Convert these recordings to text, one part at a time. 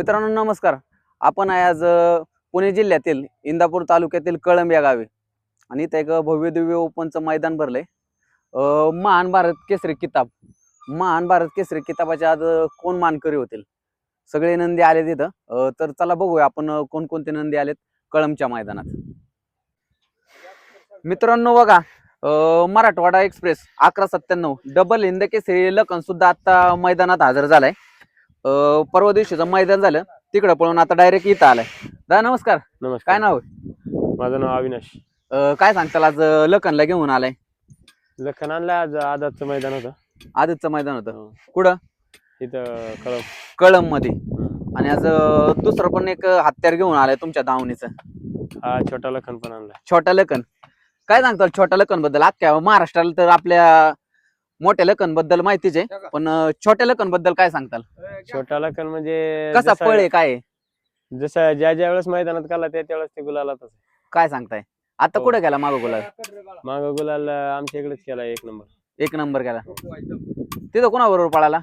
मित्रांनो नमस्कार. आपण आहे आज पुणे जिल्ह्यातील इंदापूर तालुक्यातील कळंब या गावी. आणि इथं एक भव्य दिव्य ओपनचं मैदान भरलंय. महान भारत केसरी किताब. महान भारत केसरी किताबाच्या आज कोण मानकरी होतील? सगळे नंदी आले तिथं तर चला बघूया आपण कोणकोणते नंदी आलेत कळंबच्या मैदानात. मित्रांनो बघा मराठवाडा एक्सप्रेस अकरा सत्त्याण्णव डबल हिंद केसरी लखन सुद्धा आता मैदानात हजर झालाय. परवा दिवशीचं मैदान झालं. तिकडं पळून आता डायरेक्ट इथं आलाय. दादा नमस्कार. नमस्कार. काय नाव आहे? माझं नाव अविनाश. अ, काय सांगताल आज अ, लखनला घेऊन आलाय? लखन आणलं आज आदाचं मैदान होतं. आजचं मैदान होतं. हो. कुठं? इथं कळम कळंबमध्ये आणि आज अ, दुसरं पण एक हत्यार घेऊन आलाय तुमच्या दावणीचं. हा छोटा लखन पण आणलाय. छोटा लखन. काय सांगताल छोट्या लखनबद्दल अख्ख्या महाराष्ट्राला तर आपल्या मोठ्या लखनबद्दल माहितीच आहे. पण अ, छोट्या लखनबद्दल काय सांगताल? छोटा लखन म्हणजे कसा जसा- पळ आहे काय आहे? जसं ज्या ज्या वेळेस मैदानात काला त्या त्यावेळेस ते गुलाला काय सांगताय? आता हो. कुठे गेला मागो गुलाल? माग गुलाल आमच्या इकडेच केला एक नंबर. एक नंबर केला तिथं कोणाबरोबर पळाला?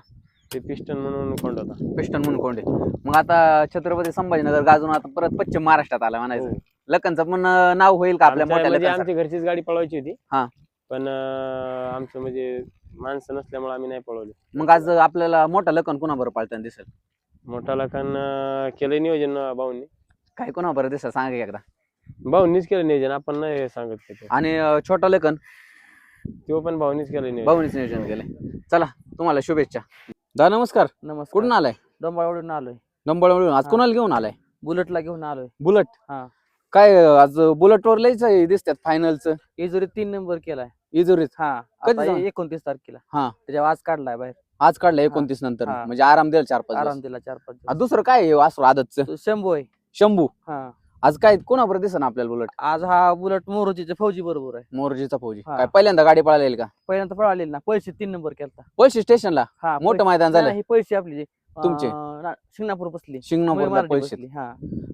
ते पिस्टन म्हणून कोंड होता. पिस्टन म्हणून कोंडे मग आता छत्रपती संभाजीनगर गाजून आता परत पश्चिम महाराष्ट्रात आला म्हणायचं. हो. लखनचं पण अं, नाव होईल का आपल्या आमच्या- मोठ्या म्हणजे लखनचं? आमची घरचीच गाडी पळवायची होती. हा. पण अं, आमचं म्हणजे माणसं नसल्यामुळे आम्ही नाही पळवली. मग आज आपल्याला मोठा लखन कोणाबरोबर पाळताना दिसेल? मोठा लखन अं, केलं नियोजन अं, भाऊंनी. काय कोणाबरोबर दिसेल? सांगा की एकदा. भाऊंनीच केलं नियोजन आपण नाही सांगत ते. आणि अं, छोटा लखन? तो पण भाऊनीच केलं नियोजन. भाऊनीच नियोजन केलंय. चला तुम्हाला शुभेच्छा. दा नमस्कार. नमस्कार. कुठून आलाय? डोंबाळवडून आलोय. नंबळवरून आज हा. कोणाला घेऊन आलाय? बुलेटला घेऊन आलोय. बुलट? हा. काय आज बुलेटवर लईच आहे दिसतात फायनलचं इजुरी तीन नंबर केलाय. इजुरीत? हा कधी आता? एकोणतीस तारखेला. हा. त्याच्यावर आज काढलाय बाहेर. आज काढलं एकोणतीस नंतर. हा. म्हणजे आराम देईल चार पाच आराम दिवस. दिला चार पाच. दुसरं काय आहे वासरू आदतचं? तो शंभू आहे. शंभू? हा. आज काय कोणाबरोबर दिसना आपल्याला बुलेट आज हा बुलेट मोरोजीच्या फौजी बरोबर आहे. मोरजीचा फौजी. हा. काय पहिल्यांदा गाडी पळालेली का? पहिल्यांदा पळालेली ना. पैसे तीन नंबर केलता. पळशी स्टेशनला हा मोठं पैसे- मैदान नाही, झालं ही पैसे आपली जे, तुमचे? अं, शिंगणापूर बसली. शिंगणापूरला मराठी पळशीत बसली हा.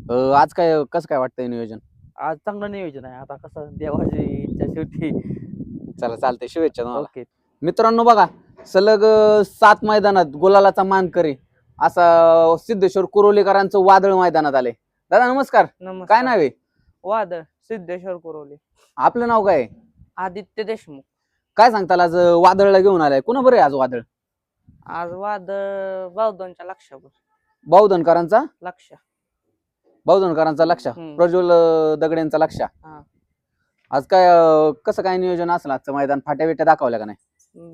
अं, आज काय कसं काय वाटतंय नियोजन? आज चांगलं नियोजन आहे. आता कसं देवाची इच्छा शेवटी. चला चालतंय. शुभेच्छा तुम्हाला. ओके. मित्रांनो बघा सलग अं, सात मैदानात गुलालाचा मान करी असा सिद्धेश्वर कुरोलीकरांचं वादळ मैदानात आले दादा नमस्कार. काय नाव आहे? वादळ सिद्धेश्वर कुरवले आपलं नाव काय आहे? आदित्य देशमुख. काय सांगताल आज अं, वादळला घेऊन आलाय? कुणा बरं आहे आज वादळ? आज वादळ बावधनच्या लक्षावर. बावधनकरांचा लक्ष. बावधनकरांचा लक्ष. हम्म. प्रज्वल दगडेंचा लक्ष. हा. आज काय अं, कसं काय नियोजन असलं आजचं मैदान? फाट्या बिट्या दाखवल्या का नाही?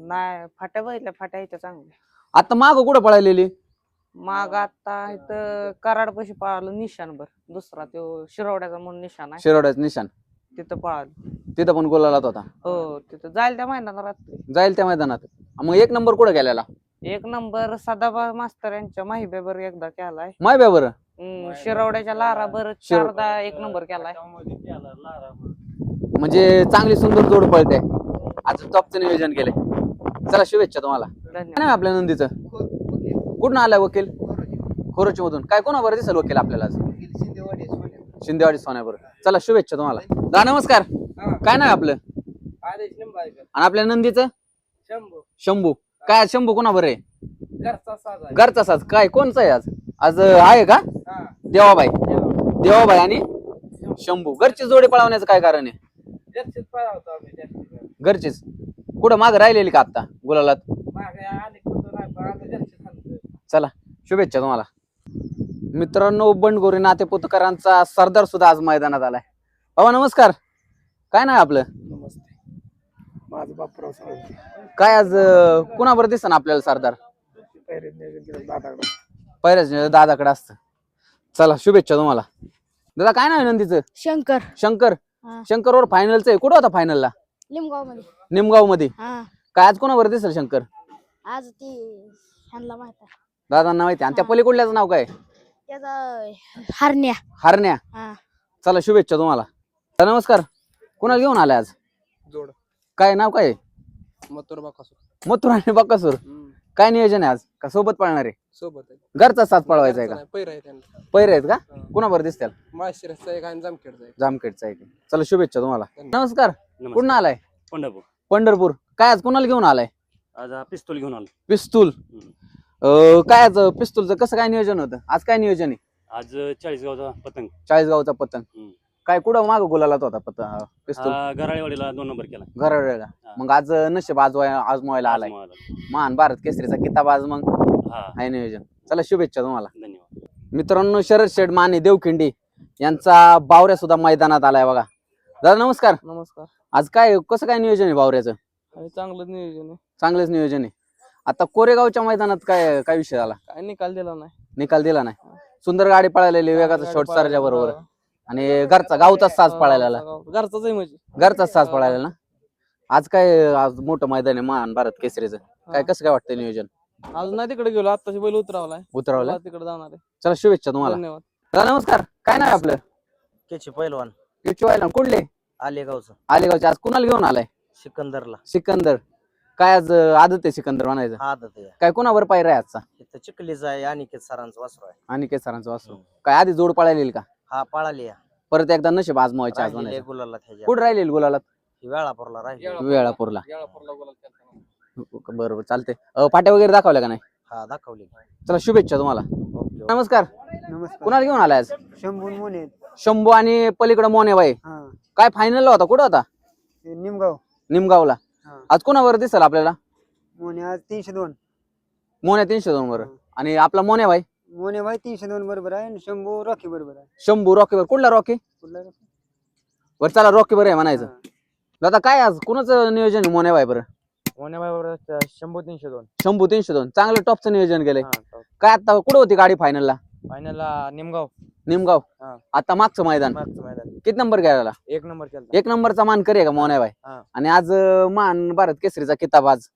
नाही फाट्या बघितल्या फाट्या इथं चांगल्या. आता माग कुठं पळालेली? माग आता इथं कराड पशी पळालं निशाण बर दुसरा तो शिरवड्याचा म्हणून निशाण आहे. शिरोड्याचं निशान तिथं पळालं. तिथं पण गोलालात होता. हो तिथं जाईल त्या मैदानात रात्री. जाईल त्या मैदानात. मग एक नंबर कुठं गेलेला? एक नंबर सदाबा मास्तर यांच्या माहिब्यावर एकदा केलाय. माय ब्या बरं हम्म, शिरवड्याच्या लाराबर शिर- चारदा एक नंबर केलाय. म्हणजे चांगली सुंदर जोड पळते. आज टॉपचं नियोजन केले चला शुभेच्छा तुम्हाला. काय धन्यवाद आपल्या नंदीचं? कुठून आलाय वकील? खोरोची मधून काय कोणाबरोबर दिसेल वकील आपल्याला आज? शिंदेवाडी सोन्याबरोबर चला शुभेच्छा तुम्हाला. दा नमस्कार. काय नाही आपलं? आणि आपल्या नंदीचं? शंभू. काय आज शंभू कोणाबरोबर आहे? घरचा साज काय कोणचा आहे आज? आज अं, आहे का? देवाबाई. देवाबाई. आणि शंभू. घरची जोडी पळवण्याचं काय कारण आहे? घरचीच कुठं माग राहिलेली का आता गुलालात चला शुभेच्छा तुम्हाला. मित्रांनो बंडगोरी नातेपुतकरांचा सरदार सुद्धा आज मैदानात आलाय. बाबा नमस्कार. काय नाही आपलं? नमस्ते. माझं बापराव साळुंके काय आज अं, कुणाबरोबर दिसतं आपल्याला सरदार? नियोजन केलं दादाकडे. पहिल्याच दादाकडे असतं. चला शुभेच्छा तुम्हाला. दादा काय नाही नंदीचं? शंकर. शंकर. हा. शंकरवर फायनलचं आहे. कुठं होता फायनलला लिमगावमध्ये निमगावमध्ये हा. काय आज कोणाबरोबर दिसेल शंकर? आज ती ह्यांना माहीत आहे. दादांना माहिती आणि त्या. पलीकडल्याचं नाव काय? त्याचा हरण्या. हरण्या. हा. चला शुभेच्छा तुम्हाला. नमस्कार. कोणाला घेऊन आलाय आज? जोड. काय नाव काय? मथुर बाकासूर. मथुर आणि बक्कासूर काय नियोजन आहे आज? का सोबत पळणार आहे? सोबत आहे. घरचा साथ पळवायचा आहे का? पैर आहे त्यांना. पैरे आहेत का. कुणाबरोबर दिसतील? माळशिरसचा एक आणि जामखेडचा एक. जामखेडचा आहे चला शुभेच्छा तुम्हाला. नमस्कार. कुठून आलाय? पंढरपूर. पंढरपूर. काय आज कुणाला घेऊन आलाय? आज हा पिस्तूल घेऊन आलो. पिस्तूल. अं, काय आज पिस्तूलचं कसं काय नियोजन होतं? आज काय नियोजन आहे? आज चाळीसगावचा पतंग. चाळीसगावचा पतंग. हम्म. काय कुठं माग गुलालात होता पतंग पिस्तूल? हा गराळेवाडीला दोन नंबर केला. घरावेळेला मग आज नशीब आज आजमवायला आलाय. आजमावाला. महान भारत केसरीचा किताब आज मग. हा. आहे नियोजन. चला शुभेच्छा तुम्हाला. धन्यवाद. मित्रांनो शरद शेठ माने देवखिंडी यांचा बावऱ्या सुद्धा मैदानात आलाय बघा. दादा नमस्कार. नमस्कार. आज काय कसं काय नियोजन आहे बावऱ्याचं? आणि चांगलं नियोजन आहे. चांगलंच नियोजन आहे. आता कोरेगावच्या मैदानात काय काय विषय आला काय निकाल दिला नाही. निकाल दिला नाही. सुंदर गाडी पळालेली वेगाचा पळाली. सरच्या बरोबर. हा. आणि घरचा गावचाच साज पळालेला. गाव- घरचाच आहे म्हणजे. घरचाच साज पळायला ना? आज काय आज मोठं मैदान आहे महान भारत केसरीचं. काय कसं काय वाटतं नियोजन? अजून नाही तिकडे गेलो आताशी बैल उतरावलाय. उतरवलं तिकडे जाणार आहे. चला शुभेच्छा तुम्हाला. धन्यवाद. दादा नमस्कार. काय नाव आहे आपलं? त्याची पैलवान. किचवायला कुठले? आलेगावचं. आलेगावचे. आज कुणाला घेऊन आलाय? सिकंदरला. सिकंदर. काय आज अं, आदत आहे सिकंदर म्हणायचं? हा आदत आहे. काय कोणावर पायरा आहे आजचा? इथं चिखलीचा आहे अनिकेत सरांचा वासरू आहे. आणि सरांचं वासरू. काय आधी जोड पळालेली का? हा पळाली आहे. परत एकदा नशीब आजमावायचे आज राहिलेली आहे म्हणायचं. गुलाला त्याच्या कुठं राहिलेली गुलाला ही वेळापूरला राहिली. वेळापूरला. बरोबर चालते फाट्या वगैरे दाखवल्या का नाही? हा दाखवली. चला शुभेच्छा तुम्हाला. ओके नमस्कार. नमस्कार. कुणाला घेऊन आलाय आज? शंभू मोने शंभू आणि पलीकडे मोनेबाई हा. काय फायनलला होता? कुठं होता? निमगाव. निमगावला. आज कोणावर दिसल आपल्याला? मोने आज तीनशे दोन. मोन्या तीनशे दोन वर आणि आपला मोन्याबाई मोने भाई तीनशे दोन बरोबर आहे आणि शंभू रॉकी बरोबर आहे. शंभू रॉकीवर कुठला रॉकी? कुठला रे? वर चला रॉकी बरं आहे म्हणायचं. हा. दादा काय आज? कुणाचं नियोजन आहे मोन्याबाई बरं? शंभर तीनशे दोन. शंभू तीनशे दोन. चांगलं टॉपचं नियोजन केलंय. काय आता कुठं होती गाडी फायनलला फायनलला निमगाव. निमगाव? हा. आता मागचं मैदान. मागचं मैदान. किती नंबर घ्यायला एक नंबर केला एक नंबरचा मान करे का मोन्याबाई हा. आणि आज अं, मान भारत केसरीचा किताब आज.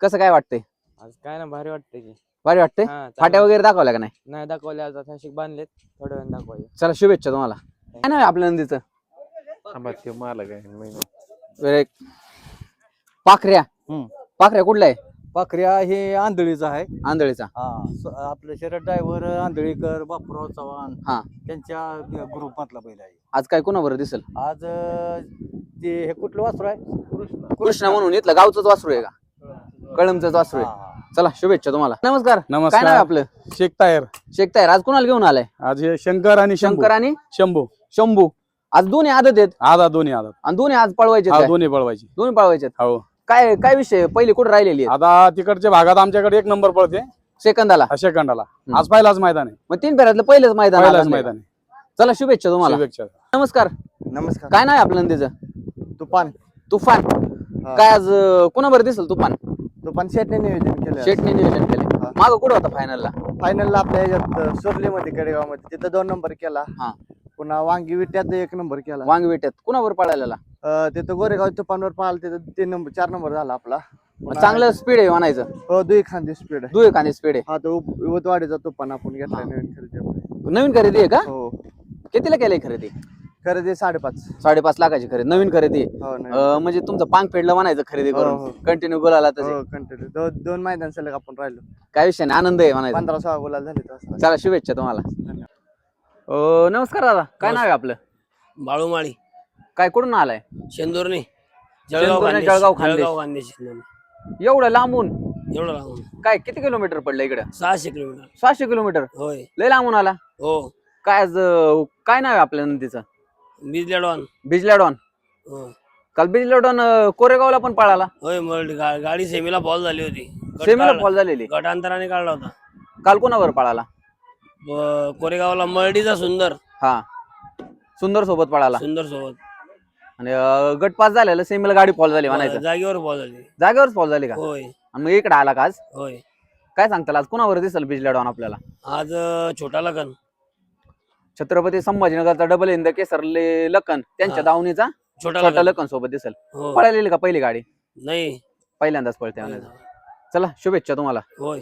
कसं काय वाटतंय? आज काय ना भारी वाटतंय की. भारी वाटतंय? हा, फाट्या. वगैरे दाखवल्या का नाही? नाही दाखवले आज नाशिक बांधलेत. थोड्या वेळ दाखवायचे. चला शुभेच्छा तुम्हाला. काय नाव आहे आपल्या नंदीचं? मालक आहे पाखऱ्या. हम्म. पाखऱ्या कुठला आहे? पाखऱ्या हे आंधळीचा आहे. आंधळीचा हा स- आपलं शरद ड्रायव्हर आंधळीकर बापूराव चव्हाण हा. त्यांच्या ग्रुप मधला बैल आहे. आज काय कोणाबरोबर दिसेल? आज अं, ते हे कुठलं वासरू आहे? कृष्णा. म्हणून इथलं गावचंच वासरू आहे का? कळमच वासरू आहे. चला शुभेच्छा तुम्हाला. नमस्कार. काय नाव आहे नमस्कार. आपलं? शेख तायर. शेख तायर आज कुणाला घेऊन आलाय? आज हे शंकर आणि शंकर आणि शंभू. शंभू. आज दोन्ही आदत आहेत? आधा दोन्ही आधात आणि दोन्ही आज पळवायचे हा? दोन्ही पळवायची. दोन्ही पळवायचे आहेत. हो. काय काय विषय? पहिली कुठे राहिलेली आहे आता तिकडच्या भागात आमच्याकडे एक नंबर पळते. सेकंदाला? सेकंदाला. आज पहिलाच मैदान आहे. मग तीन फेऱ्यातलं पहिलेच मैदान पहिलाच आलं मैदान आहे. चला शुभेच्छा तुम्हाला. शुभेच्छा. नमस्कार. नमस्कार. काय नाव आहे आपलं नंदीचं? तुफान. तुफान. काय आज कोणाबरोबर दिसल तुफान? तुफान शेटने नियोजन केलं. शेटने नियोजन केले हा. माग कुठं होता फायनलला फायनलला आपल्या ह्याच्यात सोरलीमध्ये कडेगावमध्ये तिथं दोन नंबर केला. हा. पुन्हा वांगी विट्यात एक नंबर केला. वांगी विट्यात. कुणावर पळालेला? तिथं गोरेगाव तुफानवर पाहिलं तिथं तीन नंबर चार नंबर झाला आपला. चांगलं स्पीड आहे म्हणायचं. हो दुई खांदी स्पीड आहे. दुई एखादी स्पीड आहे. हा तो युवतवाडीचा तुफान आपण घेतला नवीन खरेदी. नवीन खरेदी आहे का? हो. कितीला केली खरेदी? खरेदी साडेपाच. साडेपाच लाखाची खरेदी नवीन खरेदी. आहे. हो. अं, म्हणजे तुमचं पांग फेडलं म्हणायचं खरेदी हो, करून. हो. कंटिन्यू गोलाला तसे हो कंटिन्यू दोन दोन मैदान सलग आपण राहिलो. काय विषय नाही आनंद आहे म्हणायचं. पंधरा सोळा गुलाल झाले तसं चला शुभेच्छा तुम्हाला. अं, नमस्कार दादा. काय नाव आहे आपलं? बाळूमाळी. काय कुठून आलाय? शेंदुर्णी, जळगाव खानदेश. जळगाव खानदेश एवढं लांबून? एवढं लागून काय किती किलोमीटर पडलं इकडं? सहाशे किलोमीटर. सहाशे किलोमीटर? होय. लय लांबून आला? हो. काय आज अं, काय नाव आहे आपल्या नंदीचं? बिजलेडॉन. बिजल्याडॉन हो. काल बिजल्याडॉन अं, कोरेगावला पण पळाला? होय मग गा- गाडी सेमीला फॉल झाली होती. गट सेमीला काढला- फॉल झालेली? गटांतराने काढला होता. काल कोणावर पळाला? ब- कोरेगावला मर्डीचा सुंदर. हा. सुंदर सोबत पळाला. सुंदर सोबत. आणि अं, गट पास झालेला सेमीला गाडी फॉल झाली म्हणायचं. जागेवर फॉल झाली. जागेवरच फॉल झाली का? होय. आणि मग इकडे आला का आज? होय. काय सांगताल आज कोणावर दिसेल बिजल्याडॉन आपल्याला? आज अं, छोटा लगन छत्रपती संभाजीनगरचा डबल इंद केसरले लखन त्यांच्या हा. दावणीचा छोटा छोटा लगन लखन सोबत दिसेल. हो. पळालेली का पहिली गाडी? नाही. पहिल्यांदाच पळते म्हणायचं. चला शुभेच्छा तुम्हाला. होय.